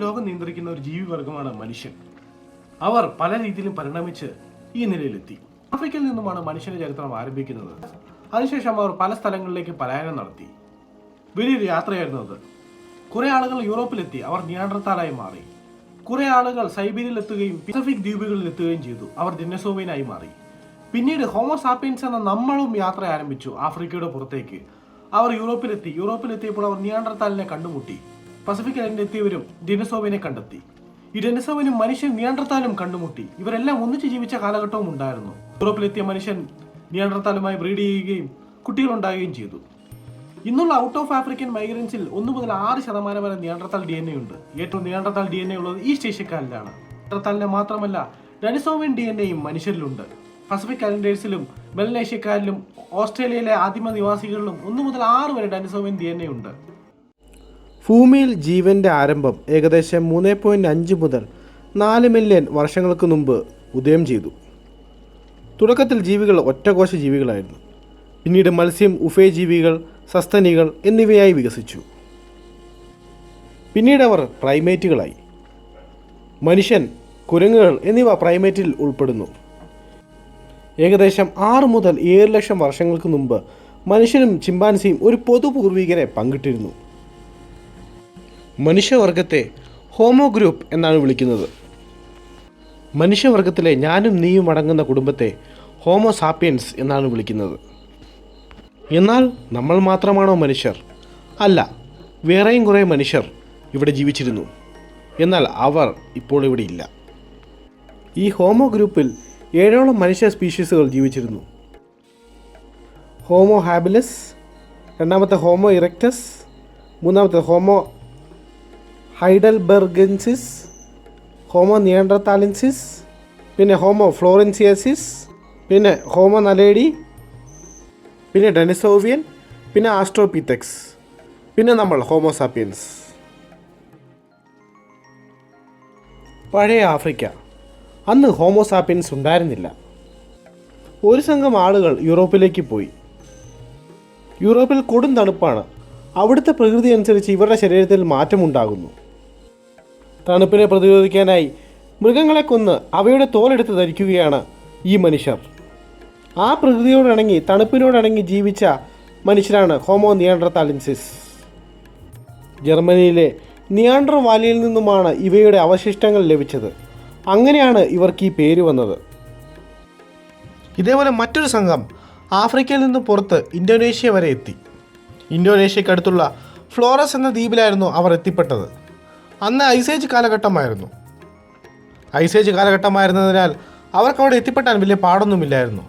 ലോകം നിയന്ത്രിക്കുന്ന ഒരു ജീവിവർഗമാണ് മനുഷ്യൻ. അവർ പല രീതിയിലും പരിണമിച്ച് ഈ നിലയിലെത്തി. ആഫ്രിക്കയിൽ നിന്നുമാണ് മനുഷ്യന്റെ ചരിത്രം ആരംഭിക്കുന്നത്. അതിനുശേഷം അവർ പല സ്ഥലങ്ങളിലേക്ക് പലായനം നടത്തി. വലിയൊരു യാത്രയായിരുന്നു അത്. കുറെ ആളുകൾ യൂറോപ്പിലെത്തി. അവർ നിയാണ്ടർത്താലായി മാറി. കുറെ ആളുകൾ സൈബീരിയയിൽ എത്തുകയും പസഫിക് ദ്വീപുകളിൽ എത്തുകയും ചെയ്തു. അവർ ദിനസോവിയനായി മാറി. പിന്നീട് ഹോമോസാപ്പിയൻസ് എന്ന നമ്മളും യാത്ര ആരംഭിച്ചു ആഫ്രിക്കയുടെ പുറത്തേക്ക്. അവർ യൂറോപ്പിലെത്തി. യൂറോപ്പിലെത്തിയപ്പോൾ അവർ നിയാണ്ടർത്താലിനെ കണ്ടുമുട്ടി. പസഫിക് ഐലൻഡ് എത്തിയവരും ഡിനസോവിനെ കണ്ടെത്തി. ഈ ഡിനസോവിനും മനുഷ്യൻ നിയന്ത്രത്താലും കണ്ടുമുട്ടി. ഇവരെല്ലാം ഒന്നിച്ച് ജീവിച്ച കാലഘട്ടവും ഉണ്ടായിരുന്നു. യൂറോപ്പിലെത്തിയ മനുഷ്യൻ നിയന്ത്രത്താലുമായി ബ്രീഡ് ചെയ്യുകയും കുട്ടികളുണ്ടാകുകയും ചെയ്തു. ഇന്നുള്ള ഔട്ട് ഓഫ് ആഫ്രിക്കൻ മൈഗ്രൻസിൽ ഒന്ന് മുതൽ ആറ് ശതമാനം വരെ നിയന്ത്രത്താൽ ഡി എൻ എ ഉണ്ട്. ഏറ്റവും നിയന്ത്രത്താൽ ഡി എൻ എ ഉള്ളത് ഈസ്റ്റ് ഏഷ്യക്കാരിലാണ് നിയന്ത്രത്താലിനെ മാത്രമല്ല ഡെനിസോവിൻ ഡി എൻ എയും മനുഷ്യരിലുണ്ട്. പസഫിക് കലണ്ടേഴ്സിലും മെലനേഷ്യക്കാരിലും ഓസ്ട്രേലിയയിലെ ആദിമ നിവാസികളിലും ഒന്ന് മുതൽ ആറ് വരെ ഡെനിസോവിൻ ഡി എൻ എ ഉണ്ട്. ഭൂമിയിൽ ജീവന്റെ ആരംഭം ഏകദേശം മൂന്ന് പോയിന്റ് അഞ്ച് മുതൽ നാല് മില്യൺ വർഷങ്ങൾക്ക് മുമ്പ് ഉദയം ചെയ്തു. തുടക്കത്തിൽ ജീവികൾ ഒറ്റകോശ ജീവികളായിരുന്നു. പിന്നീട് മത്സ്യം ഉഭയജീവികൾ സസ്തനികൾ എന്നിവയായി വികസിച്ചു. പിന്നീട് അവർ പ്രൈമേറ്റുകളായി. മനുഷ്യൻ കുരങ്ങുകൾ എന്നിവ പ്രൈമേറ്റിൽ ഉൾപ്പെടുന്നു. ഏകദേശം ആറ് മുതൽ ഏഴ് ലക്ഷം വർഷങ്ങൾക്ക് മുമ്പ് മനുഷ്യനും ചിമ്പാൻസിയും ഒരു പൊതു പൂർവികരെ പങ്കിട്ടിരുന്നു. മനുഷ്യവർഗത്തെ ഹോമോ ഗ്രൂപ്പ് എന്നാണ് വിളിക്കുന്നത്. മനുഷ്യവർഗത്തിലെ ഞാനും നീയും അടങ്ങുന്ന കുടുംബത്തെ ഹോമോ സാപ്പിയൻസ് എന്നാണ് വിളിക്കുന്നത്. എന്നാൽ നമ്മൾ മാത്രമാണോ മനുഷ്യർ? അല്ല വേറെയും കുറേ മനുഷ്യർ ഇവിടെ ജീവിച്ചിരുന്നു. എന്നാൽ അവർ ഇപ്പോൾ ഇവിടെ ഇല്ല. ഈ ഹോമോ ഗ്രൂപ്പിൽ ഏഴോളം മനുഷ്യ സ്പീഷീസുകൾ ജീവിച്ചിരുന്നു. ഹോമോ ഹാബിലസ് രണ്ടാമത്തെ ഹോമോ ഇറക്റ്റസ് മൂന്നാമത്തെ ഹോമോ ഹൈഡൽബർഗൻസിസ് ഹോമോ നിയൻഡർതാലിൻസിസ് പിന്നെ ഹോമോ ഫ്ലോറൻസിയസിസ് പിന്നെ ഹോമോ നലേഡി പിന്നെ ഡെനിസോവിയൻ പിന്നെ ആസ്ട്രോപിതെക്സ് പിന്നെ നമ്മൾ ഹോമോസാപ്പിയൻസ് പഴയ ആഫ്രിക്ക. അന്ന് ഹോമോസാപ്പിയൻസ് ഉണ്ടായിരുന്നില്ല. ഒരു സംഘം ആളുകൾ യൂറോപ്പിലേക്ക് പോയി. യൂറോപ്പിൽ കൊടും തണുപ്പാണ്. അവിടുത്തെ പ്രകൃതി അനുസരിച്ച് ഇവരുടെ ശരീരത്തിൽ മാറ്റമുണ്ടാകുന്നു. തണുപ്പിനെ പ്രതിരോധിക്കാനായി മൃഗങ്ങളെ കൊന്ന് അവയുടെ തോലെടുത്ത് ധരിക്കുകയാണ് ഈ മനുഷ്യർ. ആ പ്രകൃതിയോടിണങ്ങി തണുപ്പിനോടിണങ്ങി ജീവിച്ച മനുഷ്യരാണ് ഹോമോ നിയാൻഡർതാലിൻസിസ് ജർമ്മനിയിലെ നിയാണ്ടർ വാലിയിൽ നിന്നുമാണ് ഇവയുടെ അവശിഷ്ടങ്ങൾ ലഭിച്ചത്. അങ്ങനെയാണ് ഇവർക്ക് ഈ പേര് വന്നത്. ഇതേപോലെ മറ്റൊരു സംഘം ആഫ്രിക്കയിൽ നിന്ന് പുറത്ത് ഇന്തോനേഷ്യ വരെ എത്തി. ഇന്തോനേഷ്യക്കടുത്തുള്ള ഫ്ലോറസ് എന്ന ദ്വീപിലായിരുന്നു അവർ എത്തിപ്പെട്ടത്. അന്ന് ഐസേജ് കാലഘട്ടമായിരുന്നു. ഐസേജ് കാലഘട്ടമായിരുന്നതിനാൽ അവർക്ക് അവിടെ എത്തിപ്പെട്ടാൻ വലിയ പാടൊന്നുമില്ലായിരുന്നു.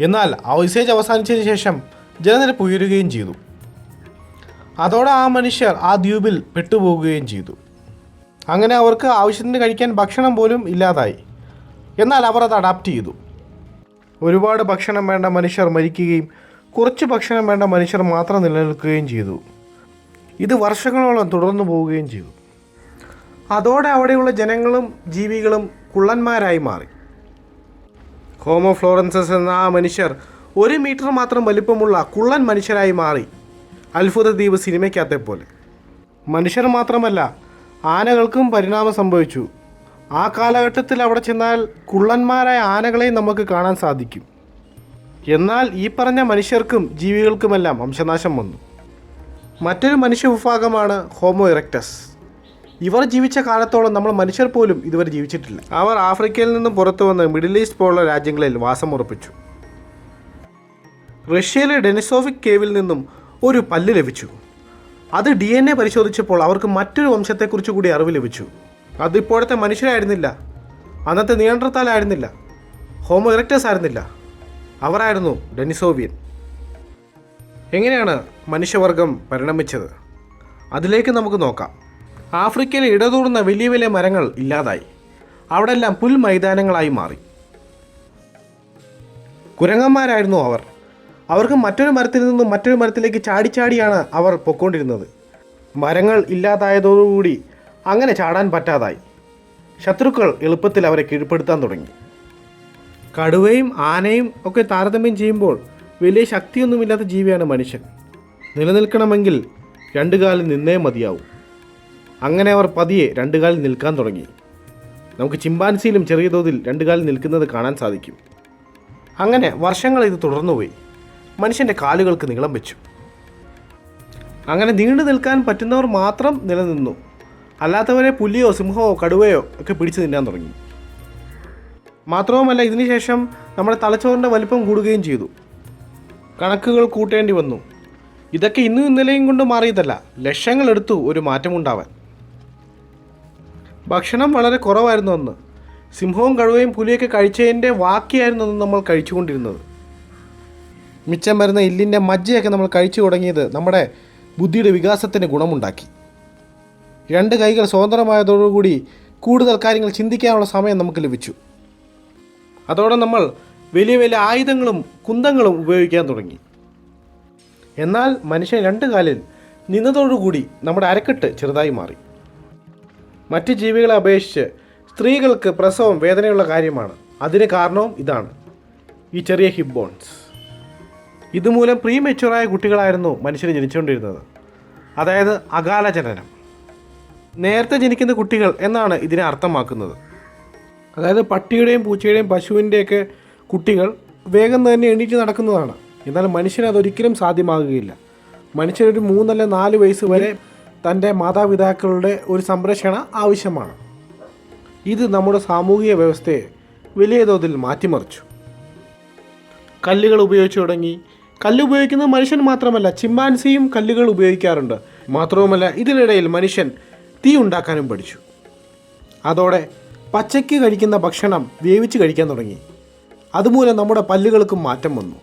എന്നാൽ ഐസേജ് അവസാനിച്ചതിന് ശേഷം ജലനിരപ്പ് ഉയരുകയും ചെയ്തു. അതോടെ ആ മനുഷ്യർ ആ ദ്വീപിൽ പെട്ടുപോകുകയും ചെയ്തു. അങ്ങനെ അവർക്ക് ആവശ്യത്തിന് കഴിക്കാൻ ഭക്ഷണം പോലും ഇല്ലാതായി. എന്നാൽ അവർ അത് അഡാപ്റ്റ് ചെയ്തു. ഒരുപാട് ഭക്ഷണം വേണ്ട മനുഷ്യർ മരിക്കുകയും കുറച്ച് ഭക്ഷണം വേണ്ട മനുഷ്യർ മാത്രം നിലനിൽക്കുകയും ചെയ്തു. ഇത് വർഷങ്ങളോളം തുടർന്നു പോവുകയും ചെയ്തു. അതോടെ അവിടെയുള്ള ജനങ്ങളും ജീവികളും കുള്ളന്മാരായി മാറി. ഹോമോ ഫ്ലോറൻസസ് എന്ന ആ മനുഷ്യർ ഒരു മീറ്റർ മാത്രം വലിപ്പമുള്ള കുള്ളൻ മനുഷ്യരായി മാറി അത്ഭുത ദ്വീപ് സിനിമയ്ക്കകത്തെ പോലെ. മനുഷ്യർ മാത്രമല്ല ആനകൾക്കും പരിണാമം സംഭവിച്ചു. ആ കാലഘട്ടത്തിൽ അവിടെ ചെന്നാൽ കുള്ളന്മാരായ ആനകളെയും നമുക്ക് കാണാൻ സാധിക്കും. എന്നാൽ ഈ പറഞ്ഞ മനുഷ്യർക്കും ജീവികൾക്കുമെല്ലാം വംശനാശം വന്നു. മറ്റൊരു മനുഷ്യ വിഭാഗമാണ് ഹോമോ ഇറക്റ്റസ് ഇവർ ജീവിച്ച കാലത്തോളം നമ്മൾ മനുഷ്യർ പോലും ഇതുവരെ ജീവിച്ചിട്ടില്ല. അവർ ആഫ്രിക്കയിൽ നിന്നും പുറത്തു വന്ന് മിഡിൽ ഈസ്റ്റ് പോലുള്ള രാജ്യങ്ങളിൽ വാസം ഉറപ്പിച്ചു. റഷ്യയിലെ ഡെനിസോഫിക് കേവിൽ നിന്നും ഒരു പല്ല് ലഭിച്ചു. അത് ഡി എൻ എ പരിശോധിച്ചപ്പോൾ അവർക്ക് മറ്റൊരു വംശത്തെക്കുറിച്ച് കൂടി അറിവ് ലഭിച്ചു. അത് ഇപ്പോഴത്തെ മനുഷ്യരായിരുന്നില്ല. അന്നത്തെ നിയന്ത്രത്താലായിരുന്നില്ല ഹോമോ ഇറക്റ്റസ് ആയിരുന്നില്ല. അവരായിരുന്നു ഡെനിസോവിയൻ. എങ്ങനെയാണ് മനുഷ്യവർഗം പരിണമിച്ചത്? അതിലേക്ക് നമുക്ക് നോക്കാം. ആഫ്രിക്കയിലെ ഇടതൂർന്ന വലിയ വലിയ മരങ്ങൾ ഇല്ലാതായി. അവിടെല്ലാം പുൽ മൈതാനങ്ങളായി മാറി. കുരങ്ങന്മാരായിരുന്നു അവർ. അവർക്ക് മറ്റൊരു മരത്തിൽ നിന്നും മറ്റൊരു മരത്തിലേക്ക് ചാടിച്ചാടിയാണ് അവർ പൊക്കോണ്ടിരുന്നത് മരങ്ങൾ ഇല്ലാതായതോടുകൂടി അങ്ങനെ ചാടാൻ പറ്റാതായി. ശത്രുക്കൾ എളുപ്പത്തിൽ അവരെ കീഴ്പ്പെടുത്താൻ തുടങ്ങി. കടുവയും ആനയും ഒക്കെ താരതമ്യം ചെയ്യുമ്പോൾ വലിയ ശക്തിയൊന്നുമില്ലാത്ത ജീവിയാണ് മനുഷ്യൻ. നിലനിൽക്കണമെങ്കിൽ രണ്ടു കാലം നിന്നേ മതിയാവും. അങ്ങനെ അവർ പതിയെ രണ്ടു കാലിൽ നിൽക്കാൻ തുടങ്ങി. നമുക്ക് ചിമ്പാൻസിയിലും ചെറിയ തോതിൽ രണ്ടു കാലിൽ നിൽക്കുന്നത് കാണാൻ സാധിക്കും. അങ്ങനെ വർഷങ്ങൾ ഇത് തുടർന്നുപോയി. മനുഷ്യന്റെ കാലുകൾക്ക് നീളം വെച്ചു. അങ്ങനെ നീണ്ടു നിൽക്കാൻ പറ്റുന്നവർ മാത്രം നിലനിന്നു. അല്ലാത്തവരെ പുലിയോ സിംഹമോ കടുവയോ ഒക്കെ പിടിച്ചു തിന്നാൻ തുടങ്ങി. മാത്രവുമല്ല ഇതിനുശേഷം നമ്മുടെ തലച്ചോറിന്റെ വലിപ്പം കൂടുകയും ചെയ്തു. കണക്കുകൾ കൂട്ടേണ്ടി വന്നു. ഇതൊക്കെ ഇന്നും ഇന്നലെയും കൊണ്ട് മാറിയതല്ല. ലക്ഷങ്ങളെടുത്തു ഒരു മാറ്റമുണ്ടാവാൻ. ഭക്ഷണം വളരെ കുറവായിരുന്നു അന്ന്. സിംഹവും കഴുവയും പുലിയൊക്കെ കഴിച്ചതിന്റെ വാക്കിയായിരുന്നു അന്ന് നമ്മൾ കഴിച്ചുകൊണ്ടിരുന്നത്. മിച്ചം വരുന്ന ഇല്ലിന്റെ മജ്ജയൊക്കെ നമ്മൾ കഴിച്ചു തുടങ്ങിയത് നമ്മുടെ ബുദ്ധിയുടെ വികാസത്തിന് ഗുണമുണ്ടാക്കി. രണ്ട് കൈകൾ സ്വതന്ത്രമായതോടുകൂടി കൂടുതൽ കാര്യങ്ങൾ ചിന്തിക്കാനുള്ള സമയം നമുക്ക് ലഭിച്ചു. അതോടെ നമ്മൾ വലിയ വലിയ ആയുധങ്ങളും കുന്തങ്ങളും ഉപയോഗിക്കാൻ തുടങ്ങി. എന്നാൽ മനുഷ്യൻ രണ്ട് കാലിൽ നിന്നതോടുകൂടി നമ്മുടെ അരക്കെട്ട് ചെറുതായി മാറി. മറ്റ് ജീവികളെ അപേക്ഷിച്ച് സ്ത്രീകൾക്ക് പ്രസവം വേദനയുള്ള കാര്യമാണ്. അതിന് കാരണവും ഇതാണ്. ഈ ചെറിയ ഹിപ്പ് ബോൺസ് ഇതുമൂലം പ്രീ മെച്ചുവറായ കുട്ടികളായിരുന്നു മനുഷ്യർ ജനിച്ചുകൊണ്ടിരുന്നത്. അതായത് അകാല ജനനം. നേരത്തെ ജനിക്കുന്ന കുട്ടികൾ എന്നാണ് ഇതിനെ അർത്ഥമാക്കുന്നത്. അതായത് പട്ടിയുടെയും പൂച്ചയുടെയും പശുവിന്റെയൊക്കെ കുട്ടികൾ വേഗം തന്നെ എണീറ്റ് നടക്കുന്നതാണ്. എന്നാൽ മനുഷ്യന് അതൊരിക്കലും സാധ്യമാകുകയില്ല. മനുഷ്യനൊരു മൂന്നല്ല നാല് വയസ്സ് വരെ തന്റെ മാതാപിതാക്കളുടെ ഒരു സംരക്ഷണ ആവശ്യമാണ്. ഇത് നമ്മുടെ സാമൂഹിക വ്യവസ്ഥയെ വലിയ തോതിൽ മാറ്റിമറിച്ചു. കല്ലുകൾ ഉപയോഗിച്ചു തുടങ്ങി. കല്ല് ഉപയോഗിക്കുന്ന മനുഷ്യൻ മാത്രമല്ല ചിമ്പാൻസിയും കല്ലുകൾ ഉപയോഗിക്കാറുണ്ട്. മാത്രവുമല്ല ഇതിനിടയിൽ മനുഷ്യൻ തീ ഉണ്ടാക്കാനും പഠിച്ചു. അതോടെ പച്ചയ്ക്ക് കഴിക്കുന്ന ഭക്ഷണം വേവിച്ച് കഴിക്കാൻ തുടങ്ങി. അതുമൂലം നമ്മുടെ പല്ലുകൾക്കും മാറ്റം വന്നു.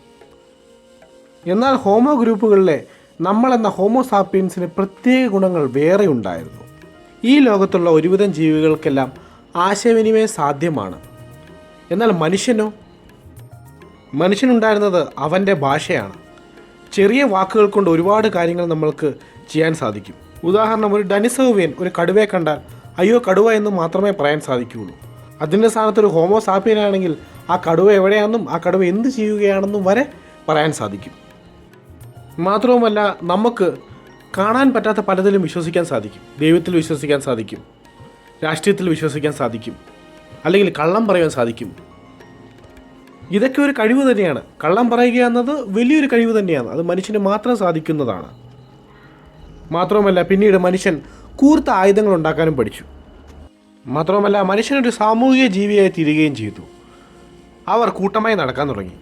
എന്നാൽ ഹോമോ ഗ്രൂപ്പുകളിലെ നമ്മളെന്ന ഹോമോസാപ്പിയൻസിന് പ്രത്യേക ഗുണങ്ങൾ വേറെ ഉണ്ടായിരുന്നു. ഈ ലോകത്തുള്ള ഒരുവിധം ജീവികൾക്കെല്ലാം ആശയവിനിമയം സാധ്യമാണ്. എന്നാൽ മനുഷ്യനോ? മനുഷ്യനുണ്ടായിരുന്നത് അവന്റെ ഭാഷയാണ്. ചെറിയ വാക്കുകൾ കൊണ്ട് ഒരുപാട് കാര്യങ്ങൾ നമ്മൾക്ക് ചെയ്യാൻ സാധിക്കും. ഉദാഹരണം ഒരു ഡനിസോവിയൻ ഒരു കടുവയെ കണ്ടാൽ അയ്യോ കടുവ എന്ന് മാത്രമേ പറയാൻ സാധിക്കുകയുള്ളൂ. അതിന്റെ സ്ഥാനത്ത് ഒരു ഹോമോസാപ്പിയനാണെങ്കിൽ ആ കടുവ എവിടെയാണെന്നും ആ കടുവ എന്ത് ചെയ്യുകയാണെന്നും വരെ പറയാൻ സാധിക്കും. മാത്രവുമല്ല നമുക്ക് കാണാൻ പറ്റാത്ത പലതിലും വിശ്വസിക്കാൻ സാധിക്കും. ദൈവത്തിൽ വിശ്വസിക്കാൻ സാധിക്കും. രാഷ്ട്രീയത്തിൽ വിശ്വസിക്കാൻ സാധിക്കും. അല്ലെങ്കിൽ കള്ളം പറയാൻ സാധിക്കും. ഇതൊക്കെ ഒരു കഴിവ് തന്നെയാണ്. കള്ളം പറയുക എന്നത് വലിയൊരു കഴിവ് തന്നെയാണ്. അത് മനുഷ്യന് മാത്രം സാധിക്കുന്നതാണ്. മാത്രവുമല്ല പിന്നീട് മനുഷ്യൻ കൂർത്ത ആയുധങ്ങൾ ഉണ്ടാക്കാനും പഠിച്ചു. മാത്രവുമല്ല മനുഷ്യനൊരു സാമൂഹിക ജീവിയായി തീരുകയും ചെയ്തു. അവർ കൂട്ടമായി നടക്കാൻ തുടങ്ങി.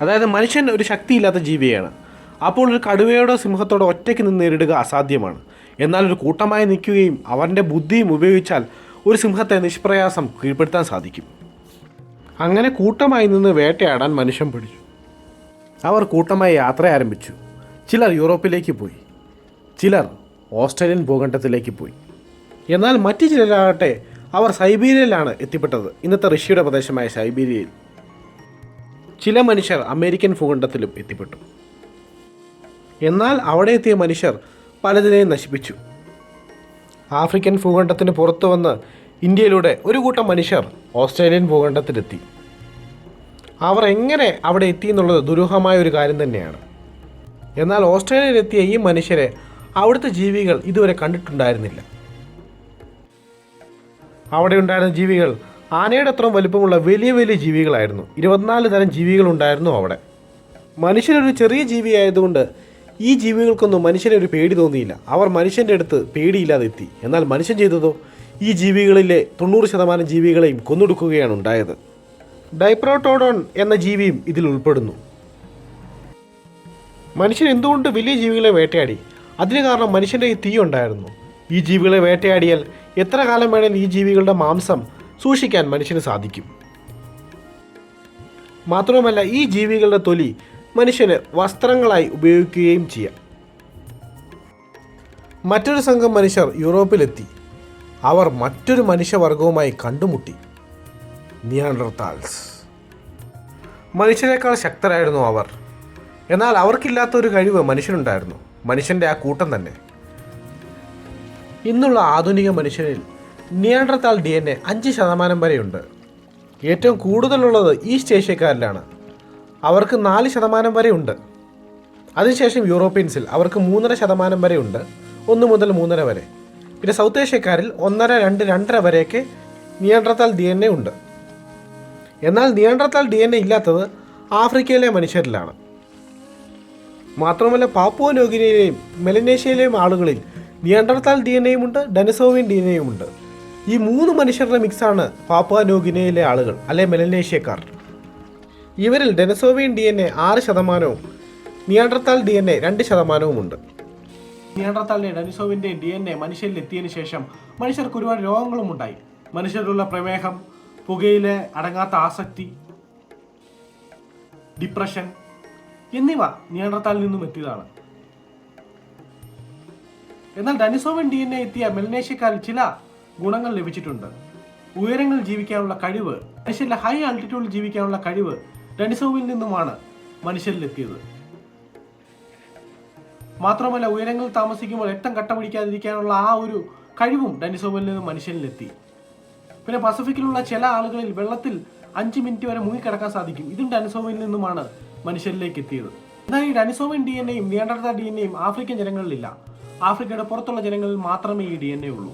അതായത് മനുഷ്യൻ ഒരു ശക്തിയില്ലാത്ത ജീവിയാണ്. അപ്പോൾ ഒരു കടുവയോടോ സിംഹത്തോടോ ഒറ്റയ്ക്ക് നിന്ന് നേരിടുക അസാധ്യമാണ്. എന്നാൽ ഒരു കൂട്ടമായി നിൽക്കുകയും അവന്റെ ബുദ്ധിയും ഉപയോഗിച്ചാൽ ഒരു സിംഹത്തെ നിഷ്പ്രയാസം കീഴ്പ്പെടുത്താൻ സാധിക്കും. അങ്ങനെ കൂട്ടമായി നിന്ന് വേട്ടയാടാൻ മനുഷ്യൻ പഠിച്ചു അവർ കൂട്ടമായി യാത്ര ആരംഭിച്ചു. ചിലർ യൂറോപ്പിലേക്ക് പോയി. ചിലർ ഓസ്ട്രേലിയൻ ഭൂഖണ്ഡത്തിലേക്ക് പോയി. എന്നാൽ മറ്റു ചിലരാകട്ടെ അവർ സൈബീരിയയിലാണ് എത്തിപ്പെട്ടത്. ഇന്നത്തെ റഷ്യയുടെ പ്രദേശമായ സൈബീരിയയിൽ ചില മനുഷ്യർ അമേരിക്കൻ ഭൂഖണ്ഡത്തിലും എത്തിപ്പെട്ടു. എന്നാൽ അവിടെ എത്തിയ മനുഷ്യർ പലതിനെയും നശിപ്പിച്ചു. ആഫ്രിക്കൻ ഭൂഖണ്ഡത്തിന് പുറത്തു വന്ന് ഇന്ത്യയിലൂടെ ഒരു കൂട്ടം മനുഷ്യർ ഓസ്ട്രേലിയൻ ഭൂഖണ്ഡത്തിലെത്തി. അവർ എങ്ങനെ അവിടെ എത്തി എന്നുള്ളത് ദുരൂഹമായ ഒരു കാര്യം തന്നെയാണ്. എന്നാൽ ഓസ്ട്രേലിയയിലെത്തിയ ഈ മനുഷ്യരെ അവിടുത്തെ ജീവികൾ ഇതുവരെ കണ്ടിട്ടുണ്ടായിരുന്നില്ല. അവിടെ ഉണ്ടായിരുന്ന ജീവികൾ ആനയുടെ അത്രയും വലിപ്പമുള്ള വലിയ വലിയ ജീവികളായിരുന്നു. ഇരുപത്തിനാല് തരം ജീവികളുണ്ടായിരുന്നു അവിടെ. മനുഷ്യരൊരു ചെറിയ ജീവിയായതുകൊണ്ട് ഈ ജീവികൾക്കൊന്നും മനുഷ്യനെ ഒരു പേടി തോന്നിയില്ല. അവർ മനുഷ്യന്റെ അടുത്ത് പേടിയില്ലാതെ എത്തി. എന്നാൽ മനുഷ്യൻ ചെയ്തതോ? ഈ ജീവികളിലെ തൊണ്ണൂറ് ശതമാനം ജീവികളെയും കൊന്നൊടുക്കുകയാണ് ഉണ്ടായത്. ഡൈപ്രോട്ടോഡോൺ എന്ന ജീവിയും ഇതിൽ ഉൾപ്പെടുന്നു. മനുഷ്യൻ എന്തുകൊണ്ട് വലിയ ജീവികളെ വേട്ടയാടി? അതിന് കാരണം മനുഷ്യന്റെ തീ ഉണ്ടായിരുന്നു. ഈ ജീവികളെ വേട്ടയാടിയാൽ എത്ര കാലം വേണേലും ഈ ജീവികളുടെ മാംസം സൂക്ഷിക്കാൻ മനുഷ്യന് സാധിക്കും. മാത്രവുമല്ല ഈ ജീവികളുടെ തൊലി മനുഷ്യന് വസ്ത്രങ്ങളായി ഉപയോഗിക്കുകയും ചെയ്യാം. മറ്റൊരു സംഘം മനുഷ്യർ യൂറോപ്പിലെത്തി. അവർ മറ്റൊരു മനുഷ്യവർഗവുമായി കണ്ടുമുട്ടി. നിയാണ്ടർത്താൽസ് മനുഷ്യരെക്കാൾ ശക്തരായിരുന്നു അവർ. എന്നാൽ അവർക്കില്ലാത്ത ഒരു കഴിവ് മനുഷ്യനുണ്ടായിരുന്നു. മനുഷ്യന്റെ ആ കൂട്ടം തന്നെ. ഇന്നുള്ള ആധുനിക മനുഷ്യരിൽ നിയാണ്ടർത്താൽ ഡി എൻ എ അഞ്ച് ശതമാനം വരെയുണ്ട്. ഏറ്റവും കൂടുതലുള്ളത് ഈസ്റ്റ് ഏഷ്യക്കാരിലാണ്. അവർക്ക് നാല് ശതമാനം വരെ ഉണ്ട്. അതിനുശേഷം യൂറോപ്യൻസിൽ അവർക്ക് മൂന്നര ശതമാനം വരെ ഉണ്ട്. ഒന്ന് മുതൽ മൂന്നര വരെ. പിന്നെ സൗത്ത് ഏഷ്യക്കാരിൽ ഒന്നര രണ്ട് രണ്ടര വരെയൊക്കെ നിയന്ത്രത്താൽ ഡി എൻ എ ഉണ്ട്. എന്നാൽ നിയന്ത്രത്താൽ ഡി എൻ എ ഇല്ലാത്തത് ആഫ്രിക്കയിലെ മനുഷ്യരിലാണ്. മാത്രമല്ല പാപ്പുവ ന്യൂഗിനിയിലെയും മെലനേഷ്യയിലെയും ആളുകളിൽ നിയന്ത്രത്താൽ ഡി എൻ എയും ഉണ്ട് ഡെനിസോവിൻ ഡി എൻ എയും ഉണ്ട്. ഈ മൂന്ന് മനുഷ്യരുടെ മിക്സാണ് പാപ്പുവ ന്യൂഗിനിയയിലെ ആളുകൾ അല്ലെ മെലനേഷ്യക്കാർ. ഇവരിൽ ഡെനസോവിയൻ ഡി എൻ എ ആറ് ശതമാനവും നിയാണ്ടർത്താൽ ഡി എൻ എ രണ്ട് ശതമാനവുമുണ്ട്. നിയാണ്ടർത്താലിന്റെ ഡെനിസോവിന്റെ ഡി എൻ എ മനുഷ്യരിൽ എത്തിയതിനു ശേഷം മനുഷ്യർക്ക് ഒരുപാട് രോഗങ്ങളും ഉണ്ടായി മനുഷ്യരിലുള്ള പ്രമേഹം പുകയിലെ അടങ്ങാത്ത ആസക്തി ഡിപ്രഷൻ എന്നിവ നിയാണ്ടർത്താലിൽ നിന്നും എത്തിയതാണ്. എന്നാൽ ഡനിസോവൻ ഡി എൻ എ എത്തിയ മെലനേഷ്യക്കാരിൽ ചില ഗുണങ്ങൾ ലഭിച്ചിട്ടുണ്ട്. ഉയരങ്ങളിൽ ജീവിക്കാനുള്ള കഴിവ് മനുഷ്യരിലെ ഹൈ ആൾട്ടിറ്റ്യൂഡിൽ ജീവിക്കാനുള്ള കഴിവ് ഡനിസോവിൽ നിന്നുമാണ് മനുഷ്യരിലെത്തിയത്. മാത്രമല്ല ഉയരങ്ങളിൽ താമസിക്കുമ്പോൾ രക്തം കട്ട പിടിക്കാതിരിക്കാനുള്ള ആ ഒരു കഴിവും ഡനിസോവിൽ നിന്ന് മനുഷ്യനിലെത്തി പിന്നെ പസഫിക്കിലുള്ള ചില ആളുകളിൽ വെള്ളത്തിൽ അഞ്ച് മിനിറ്റ് വരെ മുങ്ങിക്കിടക്കാൻ സാധിക്കും. ഇതും ഡനിസോവിൽ നിന്നുമാണ് മനുഷ്യരിലേക്ക് എത്തിയത് എന്നാൽ ഈ ഡെനിസോവിൻ ഡി എൻ എയും നിയന്ത്രണ ഡി എൻ എയും ആഫ്രിക്കൻ ജനങ്ങളിലില്ല. ആഫ്രിക്കയുടെ പുറത്തുള്ള ജനങ്ങളിൽ മാത്രമേ ഈ ഡി എൻ എ ഉള്ളൂ.